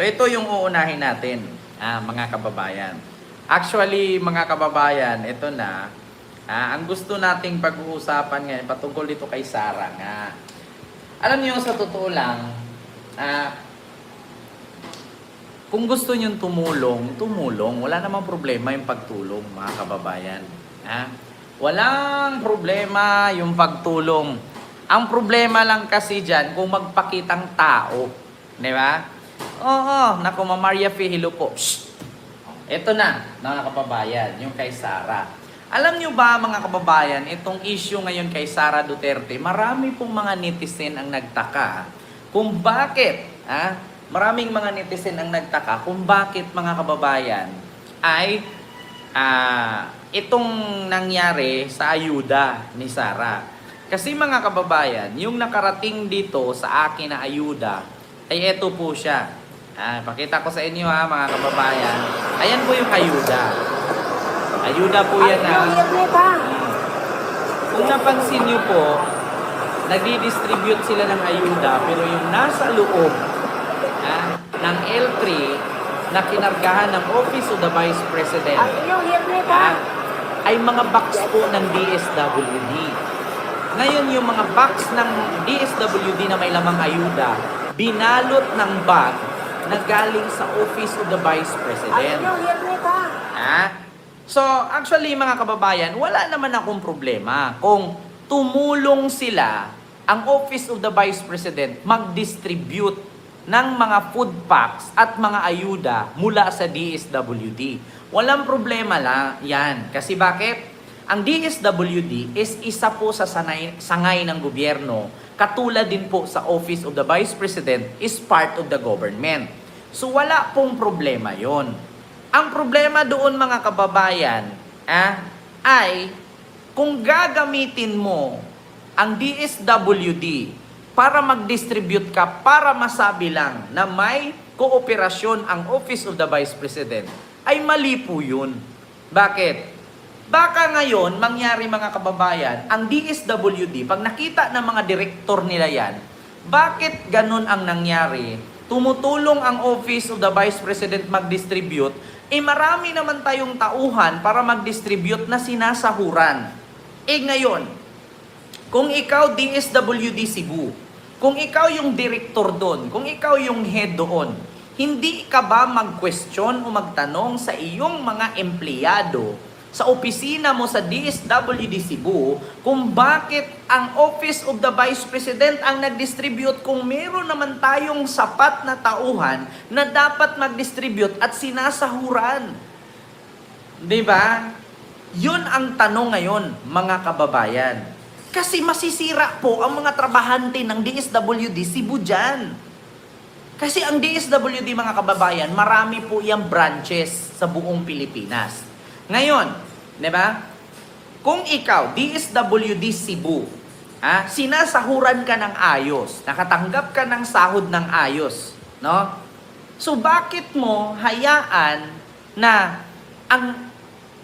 So ito yung uunahin natin, ah, mga kababayan. Actually, mga kababayan, ito na. Ah, ang gusto nating pag-uusapan ngayon, patungkol dito kay Sarah nga. Alam niyo, sa totoo lang, ah, kung gusto nyo tumulong, tumulong. Wala namang problema yung pagtulong, mga kababayan. Ha? Walang problema yung pagtulong. Ang problema lang kasi dyan, kung magpakitang tao. Di ba? Oo, naku, Ma Maria Fihilo po. Ito na, mga kababayan, yung kay Sara. Alam nyo ba, mga kababayan, itong issue ngayon kay Sara Duterte, marami pong mga netizen ang nagtaka kung bakit, ha? maraming mga netizen ang nagtaka kung bakit mga kababayan ay ah, itong nangyari sa ayuda ni Sara. Kasi mga kababayan, yung nakarating dito sa akin na ayuda, ay eto po siya. Ah, pakita ko sa inyo ha mga kababayan. Ayan po yung ayuda. Ayuda po yan na. Kung napansin nyo po, nagdi-distribute sila ng ayuda pero yung nasa loob ah, ng L3 na kinargahan ng Office of the Vice President ah, ay mga box po ng DSWD. Ngayon yung mga box ng DSWD na may lamang ayuda, binalot ng bag na galing sa Office of the Vice President. Ha? So, actually mga kababayan, wala naman akong problema kung tumulong sila ang Office of the Vice President mag-distribute ng mga food packs at mga ayuda mula sa DSWD. Walang problema lang yan. Kasi bakit? Ang DSWD is isa po sa sanay, sangay ng gobyerno. Katulad din po sa Office of the Vice President is part of the government. So wala pong problema yon. Ang problema doon mga kababayan ah, ay kung gagamitin mo ang DSWD para mag-distribute ka para masabi lang na may kooperasyon ang Office of the Vice President, ay mali po yun. Bakit? Baka ngayon, mangyari mga kababayan, ang DSWD, pag nakita ng mga direktor nila yan, bakit ganun ang nangyari? Tumutulong ang Office of the Vice President mag-distribute, eh marami naman tayong tauhan para mag-distribute na sinasahuran. Eh ngayon, kung ikaw DSWD Cebu, kung ikaw yung director doon, kung ikaw yung head doon, hindi ka ba mag-question o magtanong sa iyong mga empleyado sa opisina mo sa DSWD Cebu kung bakit ang Office of the Vice President ang nag-distribute kung meron naman tayong sapat na tauhan na dapat mag-distribute at sinasahuran. 'Di ba? Yun ang tanong ngayon, mga kababayan. Kasi masisira po ang mga trabahante ng DSWD Cebu dyan. Kasi ang DSWD mga kababayan, marami po yung branches sa buong Pilipinas. Ngayon, di ba? Kung ikaw, DSWD Cebu, ah, sinasahuran ka ng ayos, nakatanggap ka ng sahod ng ayos, no? So bakit mo hayaan na ang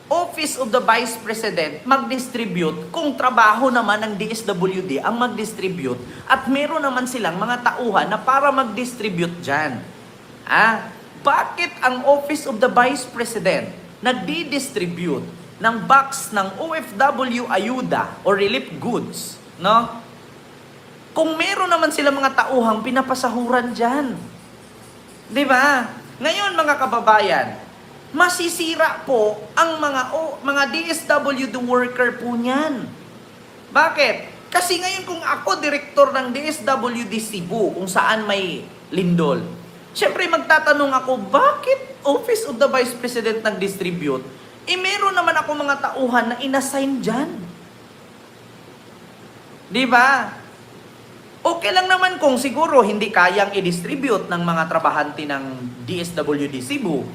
Office of the Vice President mag-distribute kung trabaho naman ng DSWD ang mag-distribute at meron naman silang mga tauhan na para mag-distribute dyan. Ah, bakit ang Office of the Vice President nagdi-distribute ng box ng OFW ayuda o relief goods, no? Kung meron naman sila mga tauhang pinapasahuran dyan. Di ba? Ngayon mga kababayan, masisira po ang mga o, mga DSWD worker po niyan. Bakit? Kasi ngayon kung ako direktor ng DSWD Cebu, kung saan may lindol, syempre magtatanong ako, bakit Office of the Vice President nag-distribute? Eh meron naman ako mga tauhan na inassign dyan. Di ba? Okay lang naman kung siguro hindi kayang i-distribute ng mga trabahante ng DSWD Cebu,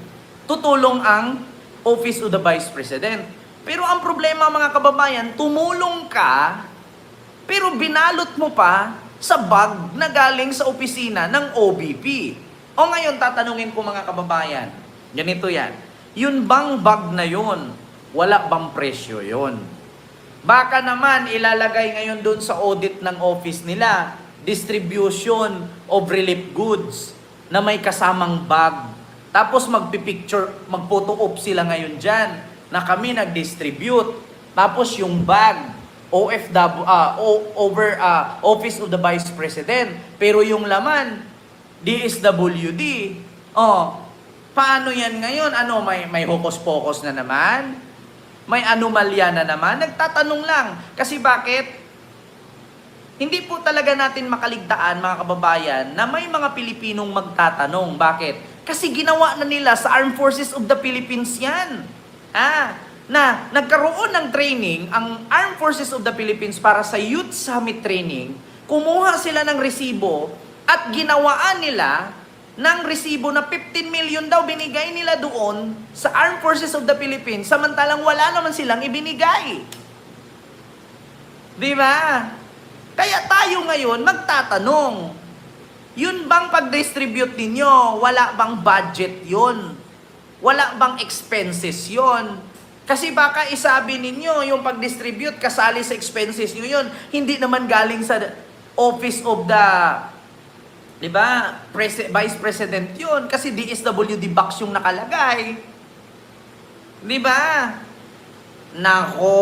tutulong ang Office of the Vice President. Pero ang problema mga kababayan, tumulong ka, pero binalot mo pa sa bag na galing sa opisina ng OBP. O ngayon, tatanungin ko mga kababayan, ganito yan, yun bang bag na yun, wala bang presyo yon? Baka naman ilalagay ngayon doon sa audit ng office nila, distribution of relief goods. na may kasamang bag. Tapos magpipicture, magphoto op sila ngayon dyan na kami nag-distribute. Tapos yung bag, OFW, ah, o- over ah, Office of the Vice President. Pero yung laman, DSWD. Oh, paano yan ngayon? Ano, may, may hocus-pocus na naman? May anomalya na naman? Nagtatanong lang. Kasi bakit? Hindi po talaga natin makaligtaan, mga kababayan, na may mga Pilipinong magtatanong. Bakit? Kasi ginawa na nila sa Armed Forces of the Philippines yan. Ah, na nagkaroon ng training ang Armed Forces of the Philippines para sa Youth Summit Training, kumuha sila ng resibo at ginawaan nila ng resibo na 15 million daw binigay nila doon sa Armed Forces of the Philippines samantalang wala naman silang ibinigay. Di ba? Kaya tayo ngayon magtatanong, yun bang pag-distribute ninyo, wala bang budget yun? Wala bang expenses yun? Kasi baka isabi ninyo, yung pag-distribute, kasali sa expenses nyo yun, hindi naman galing sa office of the, di ba, Presi- Vice President yun, kasi DSWD box yung nakalagay. Di ba? Nako,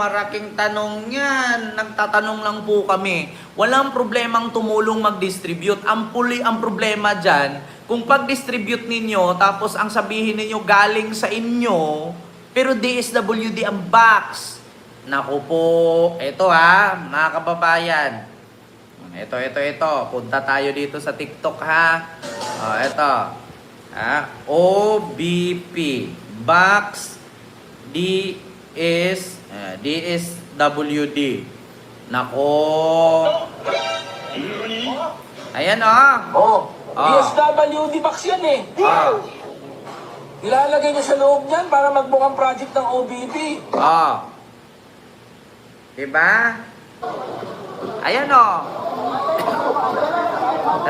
maraking tanong yan. Nagtatanong lang po kami. Walang problemang tumulong mag-distribute. Ang puli ang problema dyan, kung pag-distribute ninyo, tapos ang sabihin ninyo galing sa inyo, pero DSWD ang box. Nako po, ito ha, mga kababayan. Ito, ito, ito. Punta tayo dito sa TikTok ha. Oh, ito. Ha? OBP. Box DS eh, DSWD. Nako. Ayan oh. Oh, Ah. DSWD box yan eh. Ah. Ilalagay niya sa loob niyan para magbukhang project ng OBP. Oh. Diba? Ayan oh.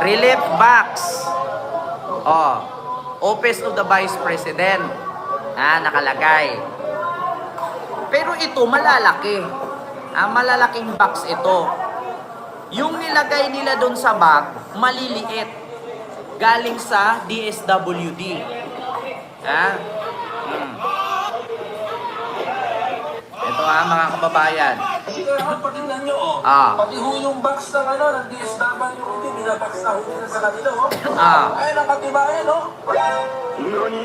Relief box. Oh. Office of the Vice President. Ah, nakalagay. Pero ito malalaki. Ah, malalaking box ito. Yung nilagay nila doon sa bag, maliliit. Galing sa DSWD. Ah. Hmm. Ito ha, mga kababayan. Kasi kaya patingnan niyo oh. Ah. Pati ho yung box ng ano, ng DSWD, binabox na ho nila sa kanila oh. Ah. Ayun ang katibayan oh.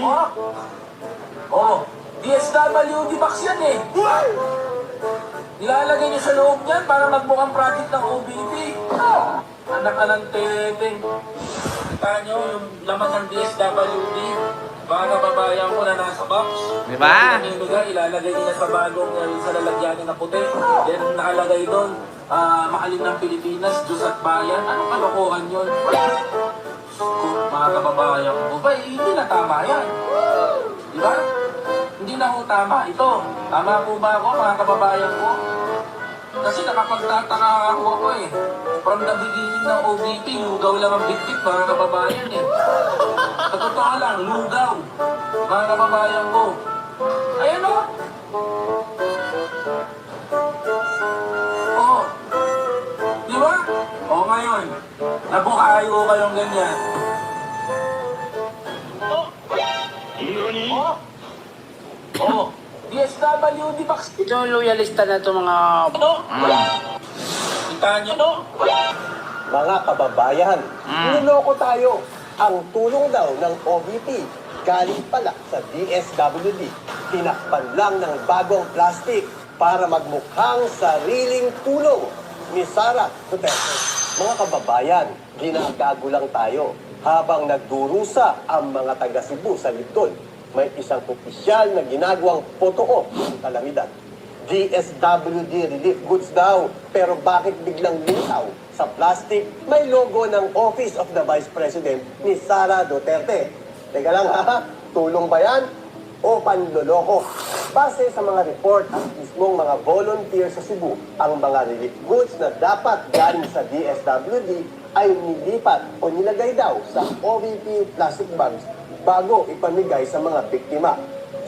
Oh. Oh, DSWD box yan eh. Ilalagay niyo sa loob niyan para magbukhang project ng OBP. Anak ka ng teteng. Kita niyo yung laman ng DSWD. Mga kababayan ko na nasa box. Diba? Yung lugar, ilalagay nila sa bagong uh, sa lalagyanin na puti. Yan nakalagay doon. ah makalim ng Pilipinas, Diyos at Bayan. Anong kalokohan yun? Mga kababayan ko, ba, eh, hindi na tama yan. Di ba? Hindi na ho tama ito. Tama po ba ako, mga kababayan ko? Kasi nakapagtataka ako ako eh. From the beginning ng OBP, lugaw lang ang bitbit, mga kababayan eh. Sa totoo lang, lugaw. Mga kababayan ko. Ayan o. Oo. Di ba? O ngayon, nabukayo kayong ganyan. Oo. Oo. DSWD box. Ito yung loyalista na ito mga... Ano? Kita niyo, no? Mga kababayan, Mm. niloko tayo. Ang tulong daw ng OVP galing pala sa DSWD. Tinakpan lang ng bagong plastic para magmukhang sariling tulong ni Sara Duterte. Mga kababayan, ginagago lang tayo habang nagdurusa ang mga taga Cebu sa Lipton. May isang opisyal na ginagawang potoo ng kalamidad. DSWD relief goods daw. Pero bakit biglang litaw? Sa plastic, may logo ng Office of the Vice President ni Sara Duterte. Teka lang ha, tulong ba yan? O panloloko? Base sa mga report at mismong mga volunteer sa Cebu, ang mga relief goods na dapat galing sa DSWD ay nilipat o nilagay daw sa OVP plastic bags bago ipamigay sa mga biktima.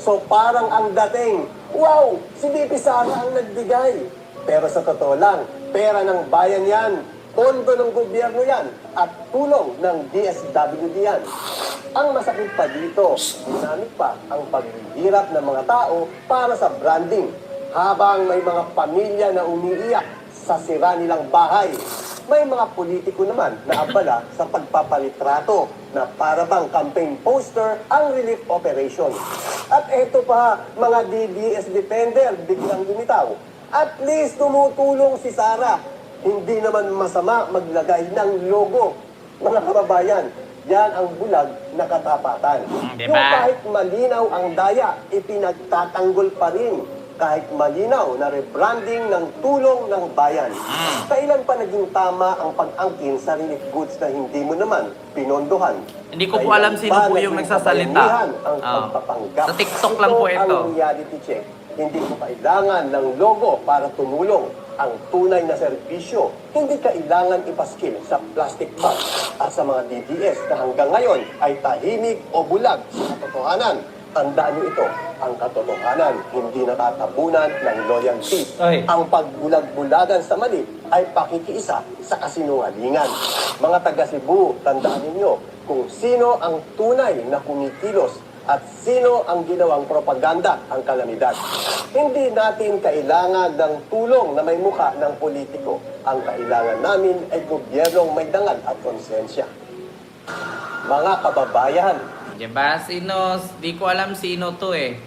So parang ang dating, wow, si BP Sara ang nagbigay. Pero sa totoo lang, pera ng bayan yan. Pondo ng gobyerno yan at tulong ng DSWD yan. Ang masakit pa dito, dinamit pa ang paghihirap ng mga tao para sa branding habang may mga pamilya na umiiyak sa sira nilang bahay. May mga politiko naman na abala sa pagpapalitrato na para bang campaign poster ang relief operation. At eto pa, mga DDS defender biglang lumitaw. At least tumutulong si Sara. Hindi naman masama maglagay ng logo. Mga kababayan, yan ang bulag na katapatan. Diba? Yung kahit malinaw ang daya, ipinagtatanggol pa rin kahit malinaw na rebranding ng tulong ng bayan. Kailan pa naging tama ang pag-angkin sa relief goods na hindi mo naman pinondohan? Hindi ko po Kailan alam sino pa po yung naging nagsasalita. Ang Ah. pagpapanggap. Sa TikTok lang po ito. ang reality check. Hindi ko kailangan ng logo para tumulong ang tunay na serbisyo. Hindi kailangan ipaskil sa plastic bag at sa mga DDS na hanggang ngayon ay tahimik o bulag sa katotohanan. Tandaan niyo ito, ang katotohanan hindi natatabunan ng loyalty. Ay. Ang pagbulag-bulagan sa mali ay pakikiisa sa kasinungalingan. Mga taga Cebu, tandaan ninyo kung sino ang tunay na kumikilos at sino ang ginawang propaganda ang kalamidad. Hindi natin kailangan ng tulong na may muka ng politiko. Ang kailangan namin ay gobyernong may dangal at konsensya. Mga kababayan, Diba? Sino, di ko alam sino to eh.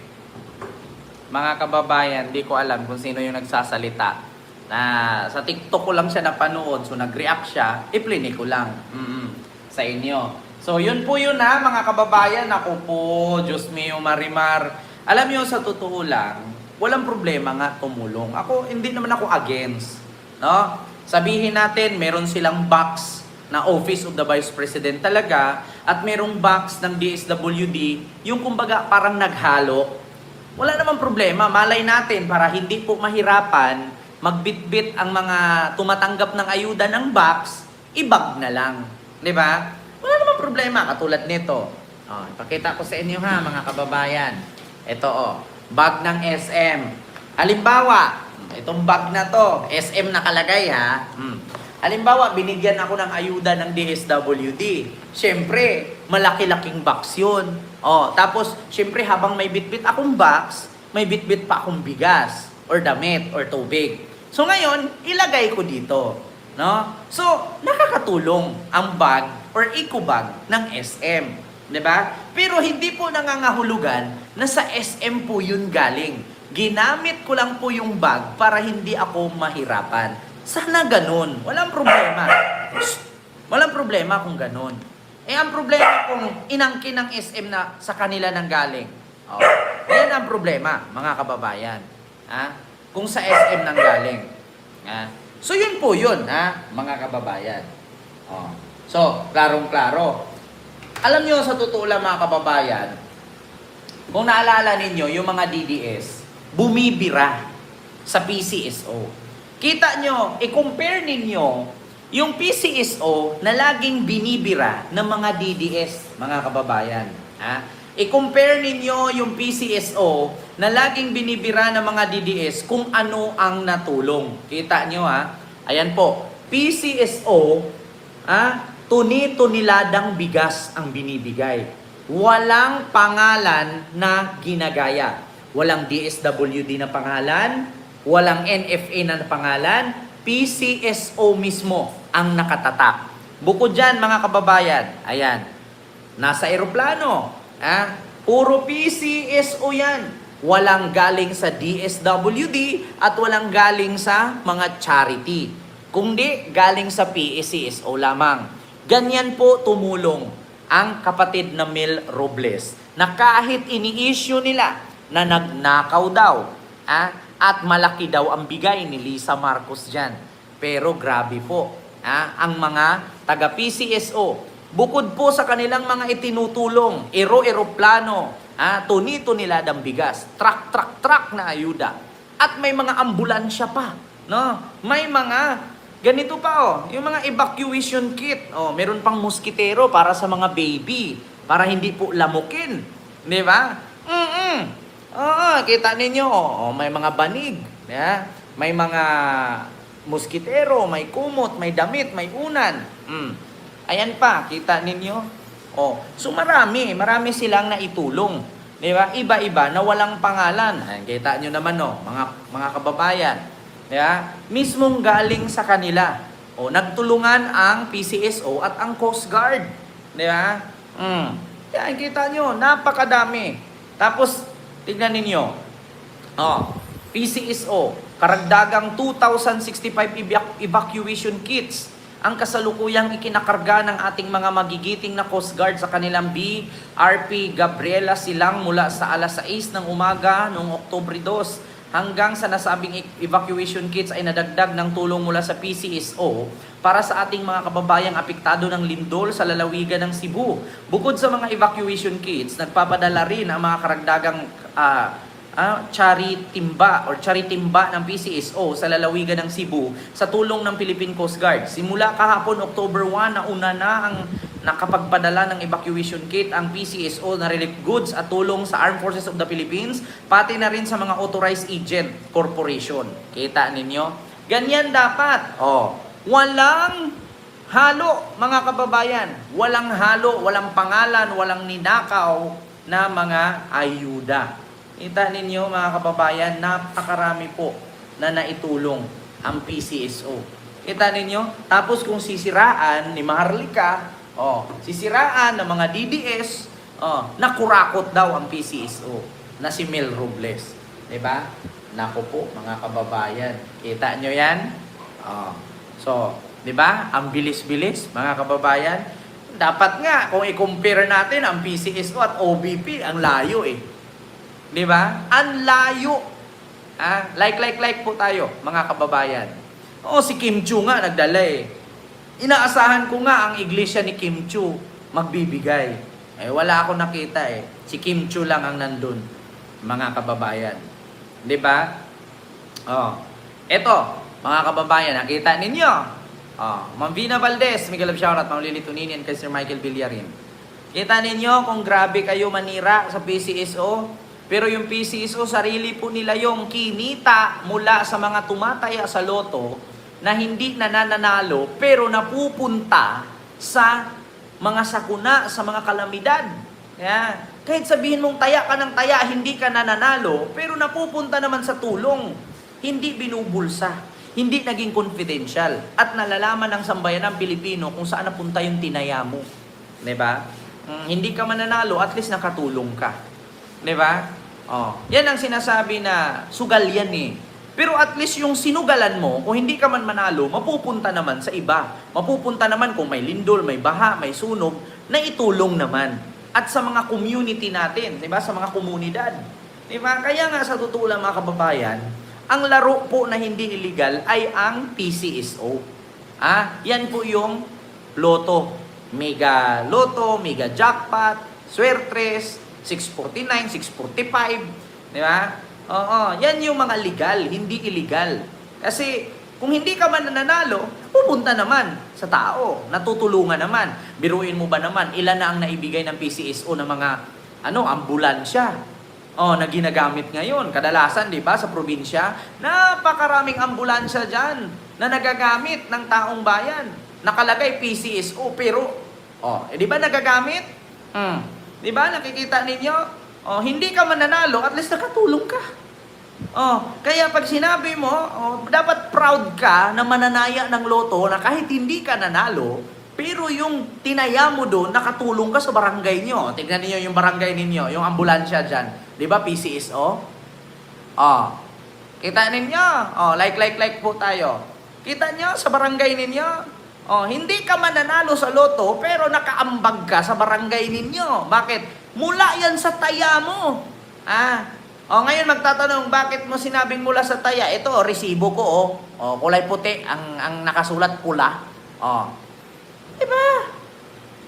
Mga kababayan, di ko alam kung sino yung nagsasalita. Na sa TikTok ko lang siya napanood, so nag-react siya, iplini ko lang mm sa inyo. So yun po yun ha, mga kababayan. Ako po, Diyos mio, Marimar. Alam niyo sa totoo lang, walang problema nga tumulong. Ako, hindi naman ako against. No? Sabihin natin, meron silang box na Office of the Vice President talaga at merong box ng DSWD, yung kumbaga parang naghalo. Wala namang problema, malay natin para hindi po mahirapan, magbitbit ang mga tumatanggap ng ayuda ng box, ibag na lang. Di ba? Wala namang problema, katulad nito. Oh, ipakita ko sa inyo ha, mga kababayan. Ito oh, bag ng SM. Halimbawa, itong bag na to, SM nakalagay ha. Hmm. Halimbawa, binigyan ako ng ayuda ng DSWD. Siyempre, malaki-laking box yun. Oh, tapos, siyempre, habang may bitbit akong box, may bitbit pa akong bigas, or damit, or tubig. So ngayon, ilagay ko dito. No? So, nakakatulong ang bag or eco bag ng SM. ba? Pero hindi po nangangahulugan na sa SM po yun galing. Ginamit ko lang po yung bag para hindi ako mahirapan. Sana ganun. Walang problema. Walang problema kung ganun. Eh, ang problema kung inangkin ng SM na sa kanila nang galing. Oh, yan ang problema, mga kababayan. Ha? Kung sa SM nang galing. Ha? So, yun po yun, ha? mga kababayan. Oh. So, klarong-klaro. Alam nyo, sa totoo lang mga kababayan, kung naalala ninyo, yung mga DDS, bumibira sa PCSO. Kita nyo, i-compare ninyo yung PCSO na laging binibira ng mga DDS, mga kababayan. Ha? I-compare ninyo yung PCSO na laging binibira ng mga DDS kung ano ang natulong. Kita nyo ha? Ayan po, PCSO, ha? tuni-tuniladang bigas ang binibigay. Walang pangalan na ginagaya. Walang DSWD na pangalan, walang NFA na pangalan, PCSO mismo ang nakatatak. Bukod dyan, mga kababayan, ayan, nasa eroplano, ah, puro PCSO yan. Walang galing sa DSWD at walang galing sa mga charity. Kundi galing sa PCSO lamang. Ganyan po tumulong ang kapatid na Mel Robles na kahit ini-issue nila na nagnakaw daw ah, at malaki daw ang bigay ni Lisa Marcos dyan. Pero grabe po ah, ang mga taga PCSO. Bukod po sa kanilang mga itinutulong, ero-eroplano, ah, tunito nila ng bigas, truck, truck, truck na ayuda. At may mga ambulansya pa. No? May mga Ganito pa oh, yung mga evacuation kit. Oh, meron pang moskitero para sa mga baby, para hindi po lamukin. Di ba? Mm Oo, kita ninyo. Oh, may mga banig. Yeah? May mga muskitero, may kumot, may damit, may unan. Mm. Ayan pa, kita ninyo? Oh, so marami, marami silang naitulong. Di ba? Iba-iba na walang pangalan. Ayan, kita nyo naman, no, mga, mga kababayan. Di ba? Mismong galing sa kanila. O, nagtulungan ang PCSO at ang Coast Guard. Di ba? Mm. Yan, kita nyo, napakadami. Tapos, tignan ninyo. Oh, PCSO, karagdagang 2,065 evac- evacuation kits ang kasalukuyang ikinakarga ng ating mga magigiting na Coast Guard sa kanilang BRP Gabriela Silang mula sa alas 6 ng umaga noong Oktubre 2 hanggang sa nasabing evacuation kits ay nadagdag ng tulong mula sa PCSO para sa ating mga kababayang apektado ng lindol sa lalawigan ng Cebu. Bukod sa mga evacuation kits, nagpapadala rin ang mga karagdagang ah, ah, charitimba or charitimba ng PCSO sa lalawigan ng Cebu sa tulong ng Philippine Coast Guard. Simula kahapon October 1 na una na ang nakapagpadala ng evacuation kit ang PCSO na relief goods at tulong sa Armed Forces of the Philippines pati na rin sa mga authorized agent corporation. Kita ninyo? Ganyan dapat. Oh, walang halo mga kababayan. Walang halo, walang pangalan, walang ninakaw na mga ayuda. Kita ninyo mga kababayan, napakarami po na naitulong ang PCSO. Kita ninyo? Tapos kung sisiraan ni Maharlika, oh, sisiraan ng mga DDS, oh, nakurakot daw ang PCSO na si Mel Robles. 'Di ba? Nako po mga kababayan. Kita nyo 'yan? Oh. So, 'di ba? Ang bilis-bilis mga kababayan. Dapat nga kung i-compare natin ang PCSO at OBP, ang layo eh. 'Di ba? Ang layo. Ah, like like like po tayo, mga kababayan. Oo, si Kim Chu nga nagdala eh. Inaasahan ko nga ang iglesia ni Kim Chu magbibigay. Eh wala ako nakita eh. Si Kim Chu lang ang nandun, mga kababayan. 'Di ba? Oh. Eto, mga kababayan, nakita ninyo. Oh, Ma'am Vina Valdez, Miguel of Shoutout, Ma'am Lily Tuninian, kay Sir Michael Villarin. Kita ninyo kung grabe kayo manira sa PCSO. Pero yung PCSO, sarili po nila yung kinita mula sa mga tumataya sa loto na hindi nananalo pero napupunta sa mga sakuna, sa mga kalamidad. Yeah. Kahit sabihin mong taya ka ng taya, hindi ka nananalo, pero napupunta naman sa tulong. Hindi binubulsa. Hindi naging confidential. At nalalaman ng sambayan ng Pilipino kung saan napunta yung tinaya mo. ba? Mm, hindi ka mananalo, at least nakatulong ka. ba? Oh, yan ang sinasabi na sugal yan eh. Pero at least yung sinugalan mo, kung hindi ka man manalo, mapupunta naman sa iba. Mapupunta naman kung may lindol, may baha, may sunog, na itulong naman. At sa mga community natin, di ba? Sa mga komunidad. Di ba? Kaya nga sa totoo lang mga kababayan, ang laro po na hindi illegal ay ang PCSO. Ah, yan po yung loto. Mega loto, mega jackpot, swertres, 649, 645, di ba? Oo, yan yung mga legal, hindi illegal. Kasi kung hindi ka man nananalo, pupunta naman sa tao, natutulungan naman. Biruin mo ba naman, ilan na ang naibigay ng PCSO ng mga ano, ambulansya? Oh, na ginagamit ngayon. Kadalasan, 'di ba, sa probinsya, napakaraming ambulansya diyan na nagagamit ng taong bayan. Nakalagay PCSO pero oh, eh, 'di ba nagagamit? Hmm. 'Di ba nakikita ninyo? Oh, hindi ka mananalo, at least nakatulong ka. Oh, kaya pag sinabi mo, oh, dapat proud ka na mananaya ng loto na kahit hindi ka nanalo, pero yung tinaya mo doon, nakatulong ka sa barangay nyo. Tignan niyo yung barangay ninyo, yung ambulansya dyan. Di ba PCSO? Oh, kita ninyo. Oh, like, like, like po tayo. Kita nyo sa barangay ninyo? Oh, hindi ka mananalo sa loto, pero nakaambag ka sa barangay ninyo. Bakit? Mula yan sa taya mo. Ah, o ngayon magtatanong, bakit mo sinabing mula sa taya? Ito, resibo ko, oh. oh kulay puti, ang, ang nakasulat pula. Oh. Diba?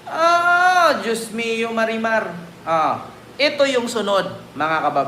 Oh, Diyos mio, Marimar. Oh. Ito yung sunod, mga kababa.